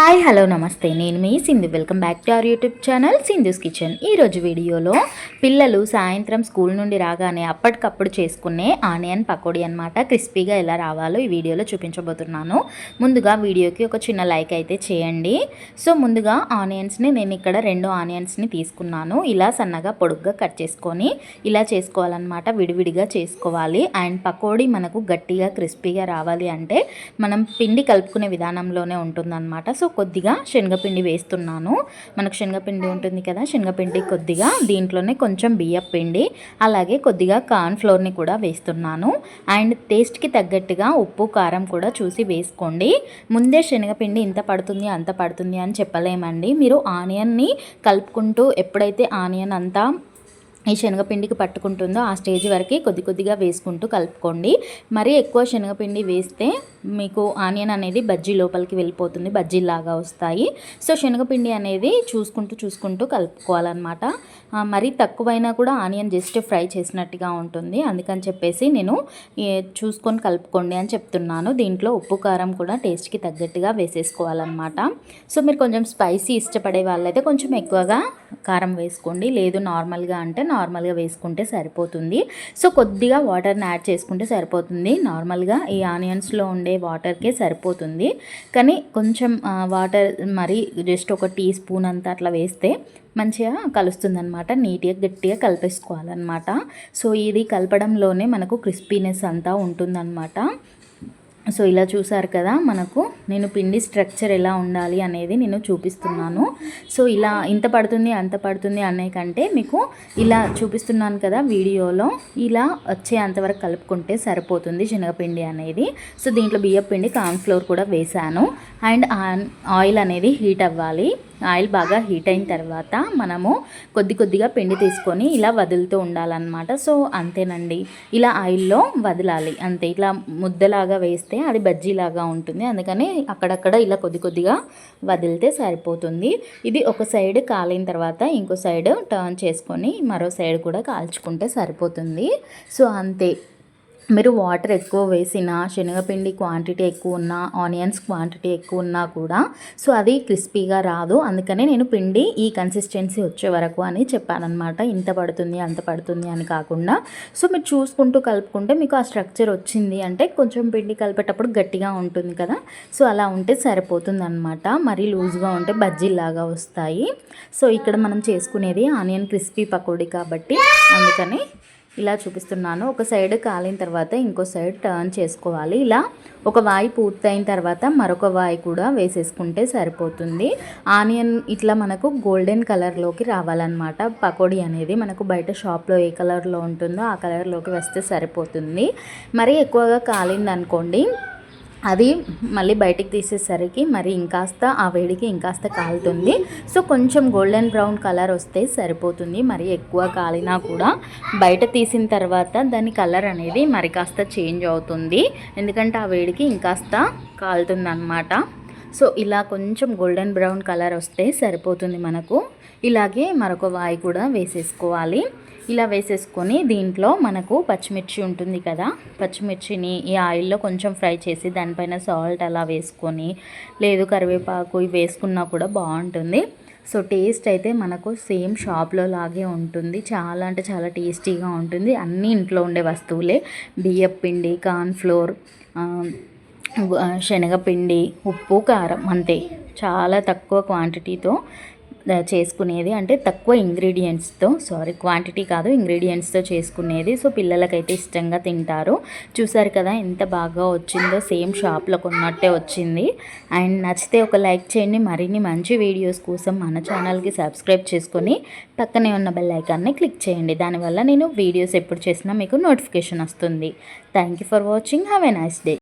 Hi hello నమస్తే. నేను మీ Sindhu. Welcome back to our YouTube channel Sindhu's kitchen. ఈరోజు వీడియోలో పిల్లలు సాయంత్రం స్కూల్ నుండి రాగానే అప్పటికప్పుడు చేసుకునే ఆనియన్ పకోడీ అనమాట క్రిస్పీగా ఎలా రావాలో ఈ వీడియోలో చూపించబోతున్నాను. ముందుగా వీడియోకి ఒక చిన్న లైక్ అయితే చేయండి. సో ముందుగా ఆనియన్స్ని నేను ఇక్కడ రెండు ఆనియన్స్ని తీసుకున్నాను. ఇలా సన్నగా పొడుగ్గా కట్ చేసుకొని ఇలా చేసుకోవాలన్నమాట. విడివిడిగా చేసుకోవాలి. అండ్ పకోడీ మనకు గట్టిగా క్రిస్పీగా రావాలి అంటే మనం పిండి కలుపుకునే విధానంలోనే ఉంటుందన్నమాట. సో కొద్దిగా శనగపిండి వేస్తున్నాను. మనకు శనగపిండి ఉంటుంది కదా శనగపిండి కొద్దిగా దీంట్లోనే కొంచెం బియ్యం పిండి అలాగే కొద్దిగా కార్న్ ఫ్లోర్ని కూడా వేస్తున్నాను. అండ్ టేస్ట్కి తగ్గట్టుగా ఉప్పు కారం కూడా చూసి వేసుకోండి. ముందే శనగపిండి ఇంత పడుతుంది అంత పడుతుంది అని చెప్పలేమండి. మీరు ఆనియన్ని కలుపుకుంటూ ఎప్పుడైతే ఆనియన్ అంతా ఈ శనగపిండికి పట్టుకుంటుందో ఆ స్టేజ్ వరకు కొద్ది కొద్దిగా వేసుకుంటూ కలుపుకోండి. మరీ ఎక్కువ శనగపిండి వేస్తే మీకు ఆనియన్ అనేది బజ్జీ లోపలికి వెళ్ళిపోతుంది బజ్జీలాగా వస్తాయి. సో శనగపిండి అనేది చూసుకుంటూ చూసుకుంటూ కలుపుకోవాలన్నమాట. మరీ తక్కువైనా కూడా ఆనియన్ జస్ట్ ఫ్రై చేసినట్టుగా ఉంటుంది. అందుకని చెప్పేసి నేను చూసుకొని కలుపుకోండి అని చెప్తున్నాను. దీంట్లో ఉప్పు కారం కూడా టేస్ట్కి తగ్గట్టుగా వేసేసుకోవాలన్నమాట. సో మీరు కొంచెం స్పైసీ ఇష్టపడే వాళ్ళైతే కొంచెం ఎక్కువగా కారం వేసుకోండి. లేదు నార్మల్గా అంటే నార్మల్గా వేసుకుంటే సరిపోతుంది. సో కొద్దిగా వాటర్ని యాడ్ చేసుకుంటే సరిపోతుంది. నార్మల్గా ఈ ఆనియన్స్లో ఉండే వాటర్కే సరిపోతుంది. కానీ కొంచెం వాటర్ మరి జస్ట్ ఒక టీ స్పూన్ అంతా అట్లా వేస్తే మంచిగా కలుస్తుందనమాట నీట్గా గట్టిగా కలిపేసుకోవాలన్నమాట. సో ఇది కలపడంలోనే మనకు క్రిస్పీనెస్ అంతా ఉంటుందన్నమాట. సో ఇలా చూసారు కదా మనకు నేను పిండి స్ట్రక్చర్ ఎలా ఉండాలి అనేది నేను చూపిస్తున్నాను. సో ఇలా ఇంత పడుతుంది అంత పడుతుంది అనే కంటే మీకు ఇలా చూపిస్తున్నాను కదా వీడియోలో ఇలా వచ్చే అంతవరకు కలుపుకుంటే సరిపోతుంది శనగపిండి అనేది. సో దీంట్లో బియ్యపిండి కార్న్ఫ్లోర్ కూడా వేసాను అండ్ ఆయిల్ అనేది హీట్ అవ్వాలి. ఆయిల్ బాగా హీట్ అయిన తర్వాత మనము కొద్ది కొద్దిగా పిండి తీసుకొని ఇలా వదులుతూ ఉండాలన్నమాట. సో అంతేనండి. ఇలా ఆయిల్లో వదలాలి. అంతే. ఇట్లా ముద్దలాగా వేస్తే అది బజ్జీలాగా ఉంటుంది. అందుకని అక్కడక్కడ ఇలా కొద్ది కొద్దిగా వదిలితే సరిపోతుంది. ఇది ఒక సైడ్ కాలిన తర్వాత ఇంకో సైడ్ టర్న్ చేసుకొని మరో సైడ్ కూడా కాల్చుకుంటే సరిపోతుంది. సో అంతే. మీరు వాటర్ ఎక్కువ వేసిన శనగపిండి క్వాంటిటీ ఎక్కువ ఉన్నా ఆనియన్స్ క్వాంటిటీ ఎక్కువ ఉన్నా కూడా సో అది క్రిస్పీగా రాదు. అందుకనే నేను పిండి ఈ కన్సిస్టెన్సీ వచ్చే వరకు అని చెప్పానమాట ఇంత పడుతుంది అంత పడుతుంది అని కాకుండా. సో మీరు చూసుకుంటూ కలుపుకుంటే మీకు ఆ స్ట్రక్చర్ వచ్చింది అంటే కొంచెం పిండి కలిపేటప్పుడు గట్టిగా ఉంటుంది కదా. సో అలా ఉంటే సరిపోతుంది అనమాట మరీ లూజ్గా ఉంటే బజ్జీలాగా వస్తాయి. సో ఇక్కడ మనం చేసుకునేది ఆనియన్ క్రిస్పీ పకోడీ కాబట్టి అందుకని ఇలా చూపిస్తున్నాను. ఒక సైడ్ కాలిన తర్వాత ఇంకో సైడ్ టర్న్ చేసుకోవాలి. ఇలా ఒక వాయి పూర్తయిన తర్వాత మరొక వాయి కూడా వేసేసుకుంటే సరిపోతుంది. ఆనియన్ ఇట్లా మనకు గోల్డెన్ కలర్లోకి రావాలన్నమాట. పకోడీ అనేది మనకు బయట షాప్లో ఏ కలర్లో ఉంటుందో ఆ కలర్లోకి వస్తే సరిపోతుంది. మరీ ఎక్కువగా కాలిందనుకోండి అది మళ్ళీ బయటికి తీసేసరికి మరి ఇంకాస్త ఆ వేడికి ఇంకాస్త కాలుతుంది. సో కొంచెం గోల్డెన్ బ్రౌన్ కలర్ వస్తే సరిపోతుంది. మరి ఎక్కువ కాలినా కూడా బయట తీసిన తర్వాత దాని కలర్ అనేది మరి కాస్త చేంజ్ అవుతుంది. ఎందుకంటే ఆ వేడికి ఇంకాస్త కాలుతుంది అన్నమాట సో ఇలా కొంచెం గోల్డెన్ బ్రౌన్ కలర్ వస్తే సరిపోతుంది మనకు. ఇలాగే మరొక వాయి కూడా వేసేసుకోవాలి. ఇలా వేసేసుకొని దీంట్లో మనకు పచ్చిమిర్చి ఉంటుంది కదా. పచ్చిమిర్చిని ఈ ఆయిల్లో కొంచెం ఫ్రై చేసి దానిపైన సాల్ట్ అలా వేసుకొని లేదు కరివేపాకు ఇవి వేసుకున్నా కూడా బాగుంటుంది. సో టేస్ట్ అయితే మనకు సేమ్ షాప్లో లాగే ఉంటుంది. చాలా అంటే చాలా టేస్టీగా ఉంటుంది. అన్నీ ఇంట్లో ఉండే వస్తువులే. బియ్యపిండి కార్న్ఫ్లోర్ శనగపిండి ఉప్పు కారం అంతే. చాలా తక్కువ క్వాంటిటీతో చేసుకునేది. అంటే తక్కువ ఇంగ్రీడియంట్స్తో సారీ క్వాంటిటీ కాదు ఇంగ్రీడియంట్స్తో చేసుకునేది. సో పిల్లలకైతే ఇష్టంగా తింటారు. చూసారు కదా ఎంత బాగా వచ్చిందో సేమ్ షాప్లో కొన్నట్టే వచ్చింది. అండ్ నచ్చితే ఒక లైక్ చేయండి. మరిన్ని మంచి వీడియోస్ కోసం మన ఛానల్కి సబ్స్క్రైబ్ చేసుకొని పక్కనే ఉన్న బెల్ ఐకాన్ని క్లిక్ చేయండి. దానివల్ల నేను వీడియోస్ ఎప్పుడు చేసినా మీకు నోటిఫికేషన్ వస్తుంది. Thank you for watching have a nice day